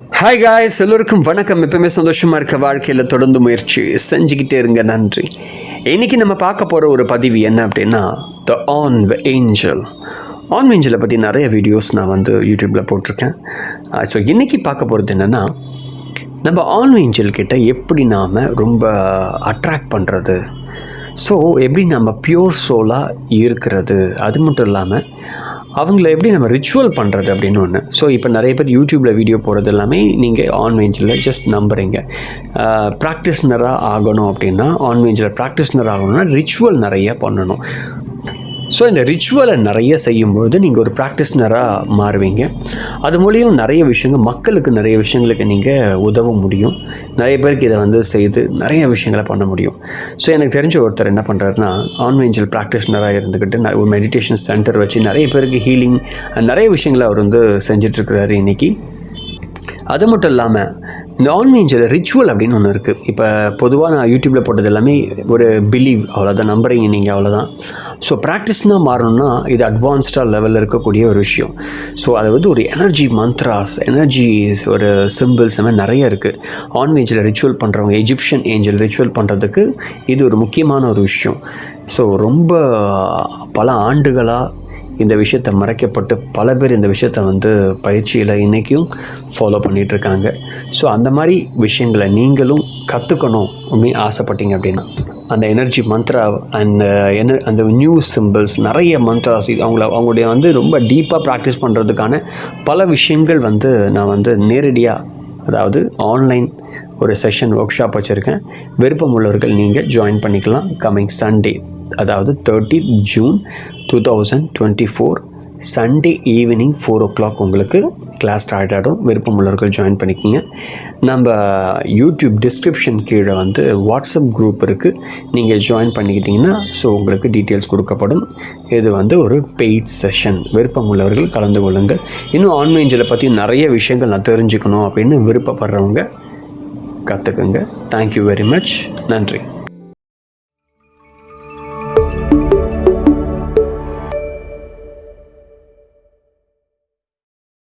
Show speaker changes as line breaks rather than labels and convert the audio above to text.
Hi guys எல்லோருக்கும் வணக்கம். எப்பவுமே சந்தோஷமாக இருக்க வாழ்க்கையில் தொடர்ந்து முயற்சி செஞ்சுக்கிட்டே இருங்க. நன்றி. இன்றைக்கி நம்ம பார்க்க போகிற ஒரு பதிவு என்ன அப்படின்னா த ஆன் ஏஞ்சல் ஆன் ஏஞ்சலை பற்றி நிறைய வீடியோஸ் நான் வந்து யூடியூப்பில் போட்டிருக்கேன். ஸோ இன்றைக்கி பார்க்க போகிறது என்னென்னா நம்ம ஆன் ஏஞ்சல் கிட்ட எப்படி நாம் ரொம்ப அட்ராக்ட் பண்ணுறது ஸோ எப்படி நம்ம பியூர் சோலாக இருக்கிறது? அது மட்டும் இல்லாமல் அவங்கள எப்படி நம்ம ரிச்சுவல் பண்ணுறது அப்படின்னு ஒன்று ஸோ இப்போ நிறைய பேர் யூடியூப்பில் வீடியோ போடுறது எல்லாமே நீங்கள் ஆன்வேஞ்சில் ஜஸ்ட் நம்புறீங்க. ப்ராக்டிஸ்னராக ஆகணும் அப்படின்னா ஆன்வேஞ்சில் ப்ராக்டிஸ்னர் ஆகணும்னா ரிச்சுவல் நிறைய பண்ணணும். ஸோ இந்த ரிச்சுவலை நிறைய செய்யும்பொழுது நீங்கள் ஒரு ப்ராக்டிஸ்னராக மாறுவீங்க. அது மூலியம் நிறைய விஷயங்கள் மக்களுக்கு நிறைய விஷயங்களுக்கு நீங்கள் உதவ முடியும். நிறைய பேருக்கு இதை வந்து செய்து நிறைய விஷயங்களை பண்ண முடியும். ஸோ எனக்கு தெரிஞ்ச ஒருத்தர் என்ன பண்ணுறாருன்னா ஆன்வேஞ்சல் ப்ராக்டிஸ்னராக இருந்துக்கிட்டு ஒரு மெடிடேஷன் சென்டர் வச்சு நிறைய பேருக்கு ஹீலிங் நிறைய விஷயங்களை அவர் வந்து செஞ்சிட்ருக்கிறாரு இன்றைக்கி அது மட்டும் இல்லாமல் இந்த ஆன்மீன்ஸில் ரிச்சுவல் அப்படின்னு ஒன்று இருக்குது இப்போ பொதுவாக நான் யூடியூப்பில் போட்டது எல்லாமே ஒரு பிலீவ் அவ்வளோதான் நம்புறீங்க நீங்கள் அவ்வளோதான் ஸோ ப்ராக்டிஸ்னால் மாறணும்னா இது அட்வான்ஸ்டாக லெவலில் இருக்கக்கூடிய ஒரு விஷயம். ஸோ அது வந்து ஒரு எனர்ஜி மந்த்ராஸ் எனர்ஜி ஒரு சிம்பிள்ஸ் மாதிரி நிறைய இருக்குது ஆன்மீன்ஸில் ரிச்சுவல் பண்ணுறவங்க எஜிப்ஷியன் ஏஞ்சல் ரிச்சுவல் பண்ணுறதுக்கு இது ஒரு முக்கியமான ஒரு விஷயம். ஸோ ரொம்ப பல ஆண்டுகளாக இந்த விஷயத்தை மறைக்கப்பட்டு பல பேர் இந்த விஷயத்தை வந்து பயிற்சியில் இன்றைக்கும் ஃபாலோ பண்ணிகிட்ருக்காங்க ஸோ அந்த மாதிரி விஷயங்களை நீங்களும் கற்றுக்கணும் அப்படின்னு ஆசைப்பட்டீங்க அப்படின்னா அந்த எனர்ஜி மந்த்ரா அண்ட் என அந்த நியூ சிம்பிள்ஸ் நிறைய மந்த்ராஸ் அவங்கள அவங்களுடைய வந்து ரொம்ப டீப்பாக ப்ராக்டிஸ் பண்ணுறதுக்கான பல விஷயங்கள் வந்து நான் வந்து நேரடியாக அதாவது ஆன்லைன் ஒரு செஷன் ஒர்க் ஷாப் வச்சுருக்கேன். விருப்பம் உள்ளவர்கள் நீங்கள் ஜாயின் பண்ணிக்கலாம். கம்மிங் சண்டே அதாவது thirty June two thousand twenty four Sunday evening four o'clock உங்களுக்கு கிளாஸ் ஸ்டார்ட் ஆகிடும் விருப்பம் உள்ளவர்கள் ஜாயின் பண்ணிக்கோங்க. நம்ம யூடியூப் டிஸ்கிரிப்ஷன் கீழே வந்து வாட்ஸ்அப் குரூப் இருக்குது நீங்கள் ஜாயின் பண்ணிக்கிட்டிங்கன்னா ஸோ உங்களுக்கு டீட்டெயில்ஸ் கொடுக்கப்படும். இது வந்து ஒரு பெய்ட் செஷன் விருப்பம் உள்ளவர்கள் கலந்து கொள்ளுங்கள். இன்னும் ஆன்லைன்ஸில் பற்றி நிறைய விஷயங்கள் நான் தெரிஞ்சுக்கணும் அப்படின்னு விருப்பப்படுறவங்க கற்றுக்குங்க தேங்க்யூ வெரி மச் நன்றி.